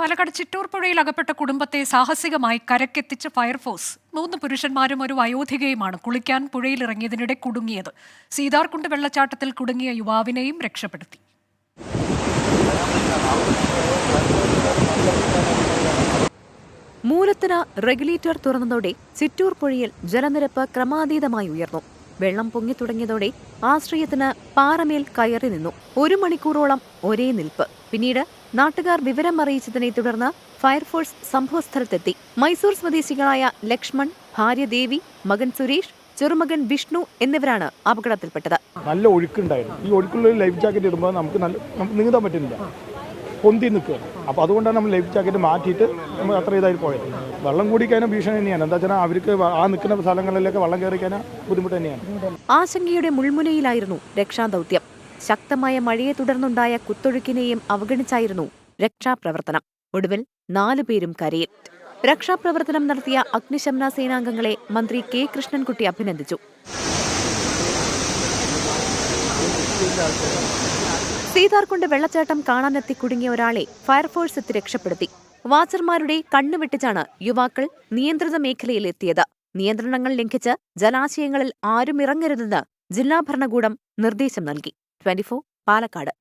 പാലക്കാട് ചിറ്റൂർ പുഴയിൽ അകപ്പെട്ട കുടുംബത്തെ സാഹസികമായി കരക്കെത്തിച്ച ഫയർഫോഴ്സ്. മൂന്ന് പുരുഷന്മാരും ഒരു വയോധികയുമാണ് കുളിക്കാൻ പുഴയിലിറങ്ങിയതിനിടെ കുടുങ്ങിയത്. സീതാർകുണ്ട് വെള്ളച്ചാട്ടത്തിൽ കുടുങ്ങിയ യുവാവിനെയും രക്ഷപ്പെടുത്തി. മൂലത്തിന് റെഗുലേറ്റർ തുറന്നതോടെ ചിറ്റൂർ പുഴയിൽ ജലനിരപ്പ് ക്രമാതീതമായി ഉയർന്നു. വെള്ളം പൊങ്ങി തുടങ്ങിയതോടെ ആശ്രയത്തിന് പാറമേൽ കയറി നിന്നു. ഒരു മണിക്കൂറോളം ഒരേ നിൽപ്പ്. പിന്നീട് നാട്ടുകാർ വിവരം അറിയിച്ചതിനെ തുടർന്ന് ഫയർഫോഴ്സ് സംഭവസ്ഥലത്തെത്തി. മൈസൂർ സ്വദേശികളായ ലക്ഷ്മൺ ഭാര്യ ദേവി മകൻ സുരേഷ് ചെറുമകൻ വിഷ്ണു എന്നിവരാണ് അപകടത്തിൽപ്പെട്ടത്. നല്ല ഒഴുക്കുണ്ടായിരുന്നു. ഈ ഒഴുക്കുള്ള ലൈഫ് ജാക്കറ്റ് ഇടുമ്പോൾ നമുക്ക് നല്ല നീന്താൻ പറ്റുന്നില്ല. പൊന്തി നിൽക്കുക. അപ്പോൾ അതുകൊണ്ടാണ് നമ്മൾ ലൈഫ് ജാക്കറ്റ് മാറ്റിയിട്ട് നമ്മൾ അത്ര ഇതായി പോയത്. വെള്ളം കൂടിക്കാനും ഭീഷണി തന്നെയാണ്. എന്താ വെച്ചാൽ അവർക്ക് ആ നിൽക്കുന്ന സ്ഥലങ്ങളിലൊക്കെ വെള്ളം കയറിക്കാൻ ബുദ്ധിമുട്ട് തന്നെയാണ്. ആശങ്കയുടെ മുൾമുനയിലായിരുന്നു രക്ഷാദൗത്യം. ശക്തമായ മഴയെ തുടർന്നുണ്ടായ കുത്തൊഴുക്കിനെയും അവഗണിച്ചായിരുന്നു രക്ഷാപ്രവർത്തനം. ഒടുവിൽ നാലു പേരും കരയിൽ. രക്ഷാപ്രവർത്തനം നടത്തിയ അഗ്നിശമന സേനാംഗങ്ങളെ മന്ത്രി കെ. കൃഷ്ണൻകുട്ടി അഭിനന്ദിച്ചു. സീതാർകുണ്ട് വെള്ളച്ചാട്ടം കാണാനെത്തി കുടുങ്ങിയ ഒരാളെ ഫയർഫോഴ്സ് എത്തി രക്ഷപ്പെടുത്തി. വാച്ചർമാരുടെ കണ്ണുവെട്ടിച്ചാണ് യുവാക്കൾ നിയന്ത്രിത മേഖലയിലെത്തിയത്. നിയന്ത്രണങ്ങൾ ലംഘിച്ച് ജലാശയങ്ങളിൽ ആരും ഇറങ്ങരുതെന്ന് ജില്ലാ ഭരണകൂടം നിർദ്ദേശം നൽകി. ട്വന്റി പാലക്കാട്.